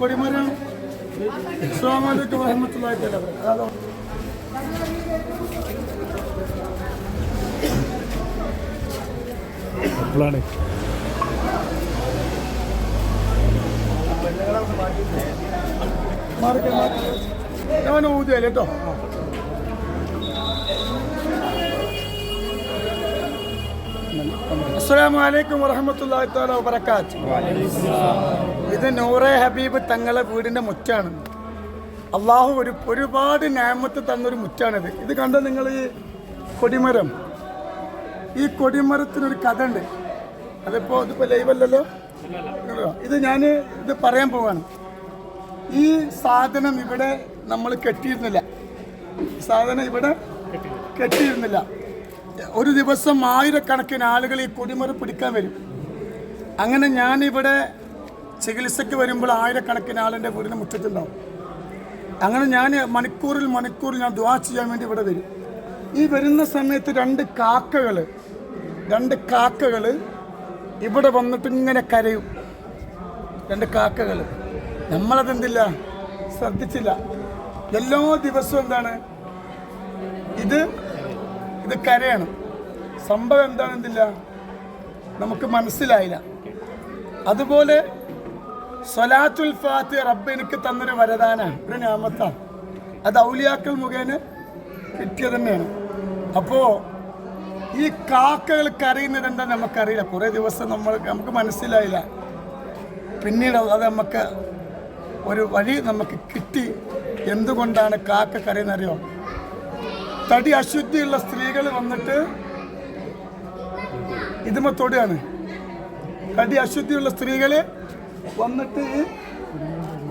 കൊടിമരം അസ്സലാമു അലൈക്കും വറഹ്മത്തുള്ളാഹി തആല വബറകാതുഹു അപ്പോഴാണ്. മാറിക്കെ മാറി ഞാൻ ഊതിയല്ലേ കേട്ടോ. അസ്സലാമു അലൈക്കും വറഹ്മത്തുള്ളാഹി തആല വബറകാത്ത്. ഇത് നൂറെ ഹബീബ് തങ്ങളെ വീടിന്റെ മുറ്റാണ്. അള്ളാഹു ഒരു ഒരുപാട് ന്യായമത്ത് തന്നൊരു മുറ്റാണിത്. ഇത് കണ്ട നിങ്ങൾ ഈ കൊടിമരം? ഈ കൊടിമരത്തിനൊരു കഥ ഉണ്ട് അതിപ്പോൾ ഇതിപ്പോൾ ലൈവല്ലല്ലോ ഇത് ഞാൻ ഇത് പറയാൻ പോവാണ്. ഈ സാധനം ഇവിടെ നമ്മൾ കെട്ടിയിരുന്നില്ല. സാധനം ഇവിടെ കെട്ടിയിരുന്നില്ല. ഒരു ദിവസം ആയിരക്കണക്കിന് ആളുകൾ ഈ കുടിമുറി പിടിക്കാൻ വരും. അങ്ങനെ ഞാനിവിടെ ചികിത്സയ്ക്ക് വരുമ്പോൾ ആയിരക്കണക്കിന് ആളിന്റെ വീടിന് മുറ്റത്തുണ്ടാവും. അങ്ങനെ ഞാൻ മണിക്കൂറിൽ മണിക്കൂറിൽ ഞാൻ ദ്വാ ചെയ്യാൻ വേണ്ടി ഇവിടെ വരും. ഈ വരുന്ന സമയത്ത് രണ്ട് കാക്കകൾ രണ്ട് കാക്കകൾ ഇവിടെ വന്നിട്ട് ഇങ്ങനെ കരയും. രണ്ട് കാക്കകൾ. നമ്മളതെന്തില്ല? ശ്രദ്ധിച്ചില്ല. എല്ലാ ദിവസവും എന്താണ്? ഇത് ഇത് കരയാണ്. സംഭവം എന്താണെന്നില്ല നമുക്ക് മനസ്സിലായില്ല. അതുപോലെ സൊലാത്തുൽ ഫാത്തി റബ്ബ് എനിക്ക് തന്നൊരു വരദാനാണ് ഒരു ഞാമത്താണ് അത് ഔലിയാക്കൾ മുഖേന കിട്ടിയത് തന്നെയാണ്. അപ്പോൾ ഈ കാക്കകൾ കരയുന്നത് എന്താ നമുക്കറിയില്ല. കുറേ ദിവസം നമ്മൾ നമുക്ക് മനസ്സിലായില്ല. പിന്നീട് അത് നമുക്ക് ഒരു വഴി നമുക്ക് കിട്ടി. എന്തുകൊണ്ടാണ് കാക്ക കരയുന്നറിയോ തടി അശുദ്ധിയുള്ള സ്ത്രീകൾ വന്നിട്ട് ഇതുമ തൊടുകയാണ്. തടി അശുദ്ധിയുള്ള സ്ത്രീകൾ വന്നിട്ട്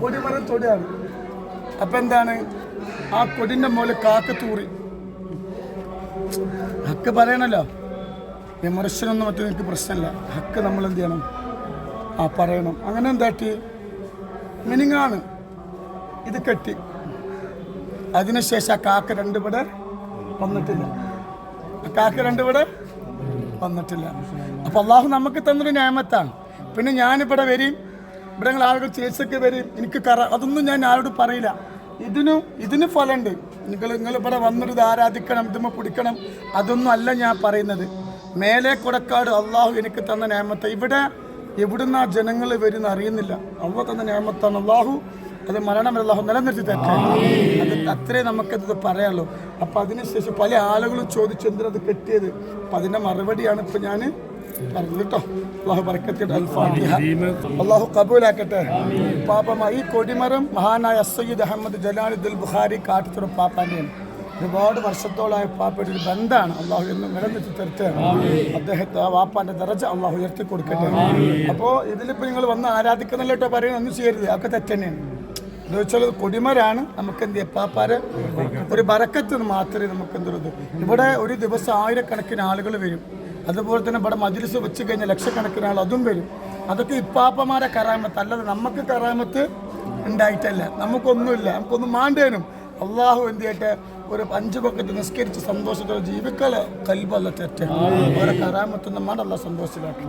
കൊടിമരത്തോടെയാണ് കൊടിമരം തൊടുകയാണ്. അപ്പം എന്താണ്? ആ കൊടിന്റെ മുകളിൽ കാക്ക തൂറി. ഹക്ക് പറയണല്ലോ. വിമർശനമൊന്നും മറ്റും എനിക്ക് പ്രശ്നമില്ല. ഹക്ക് നമ്മൾ എന്ത് ചെയ്യണം? ആ പറയണം. അങ്ങനെ എന്താട്ടി? മിനിങ്ങാണ്. ഇത് കെട്ടി. അതിനുശേഷം ആ കാക്ക രണ്ടുപടെ വന്നിട്ടില്ല. കാക്ക രണ്ടുപടെ വന്നിട്ടില്ല. അപ്പൊ അള്ളാഹു നമുക്ക് തന്നൊരു ന്യായമത്താണ് പിന്നെ ഞാനിവിടെ വരും. ഇവിടെ ആളുകൾ ചികിത്സയ്ക്ക് വരും. എനിക്ക് കറ അതൊന്നും ഞാൻ ആരോട് പറയില്ല. ഇതിനും ഇതിന് ഫലമുണ്ട്. നിങ്ങൾ നിങ്ങൾ ഇവിടെ വന്നൊരു ഇത് ആരാധിക്കണം ഇതുമ്മ പിടിക്കണം അതൊന്നും അല്ല ഞാൻ പറയുന്നത്. മേലെ കൊടക്കാട് അള്ളാഹു എനിക്ക് തന്ന ന്യായമത്തെ ഇവിടെ എവിടുന്ന ജനങ്ങൾ വരുന്ന അറിയുന്നില്ല. അള്ളാഹു തന്ന ന്യായമത്താണ് അള്ളാഹു അത് മരണം അല്ലാഹു നിലനിർത്തി തരട്ടെ. അത് അത്രേ നമുക്കത് പറയാമല്ലോ അപ്പം അതിനുശേഷം പല ആളുകളും അത് കെട്ടിയത്? അപ്പം അതിന്റെ മറുപടിയാണ് ഇപ്പം ഞാൻ പറഞ്ഞിട്ടോ അള്ളാഹു ബർക്കത്തിയുടെ അൽഫാത്തിഹ അള്ളാഹു കബൂലാക്കട്ടെ. പാപ്പ ഈ കൊടിമരം മഹാനായ സയ്യിദ് അഹമ്മദ് ജലാലുദ്ദുൽ ബുഖാരി കാട്ടിത്തുറ പാപ്പാന്റെയാണ് ഒരുപാട് വർഷത്തോളായ പാപ്പയുടെ ഒരു ബന്ധമാണ് അള്ളാഹു എന്നും നിലനിർത്തി തരട്ടെ. അദ്ദേഹത്തെ ആ വാപ്പാന്റെ ദറജ അള്ളാഹു ഉയർത്തി കൊടുക്കട്ടെ അപ്പോ ഇതിലിപ്പോ നിങ്ങൾ വന്ന് ആരാധിക്കുന്നില്ല കേട്ടോ പറയുന്നത് ഒന്നും ചെയ്യരുത്. അതൊക്കെ തെറ്റന്നെയാണ്. എന്ന് വെച്ചാൽ കൊടിമരാണ്. നമുക്ക് എന്ത് ചെയ്യാം? പാപ്പാരെ ഒരു ബറക്കത്ത് മാത്രമേ നമുക്ക് എന്തൊരു ഇവിടെ ഒരു ദിവസം ആയിരക്കണക്കിന് ആളുകൾ വരും. അതുപോലെ തന്നെ ഇവിടെ മജിലിസ് വെച്ച് കഴിഞ്ഞാൽ ലക്ഷക്കണക്കിന് ആൾ അതും വരും. അതൊക്കെ ഇപ്പാപ്പമാരെ കറാമത്ത് അല്ലാതെ നമുക്ക് കറാമത്ത് ഉണ്ടായിട്ടല്ല. നമുക്കൊന്നുമില്ല. നമുക്കൊന്നും മാണ്ടേനും. അള്ളാഹു എന്ത് ചെയ്യട്ടെ ഒരു അഞ്ച് പക്കത്ത് നിസ്കരിച്ച് സന്തോഷത്തോടെ ജീവിക്കല. കൽബല്ല തെറ്റ്. ഓരോ കറാമത്തൊന്നും മാണ്ട സന്തോഷത്തിലാക്കി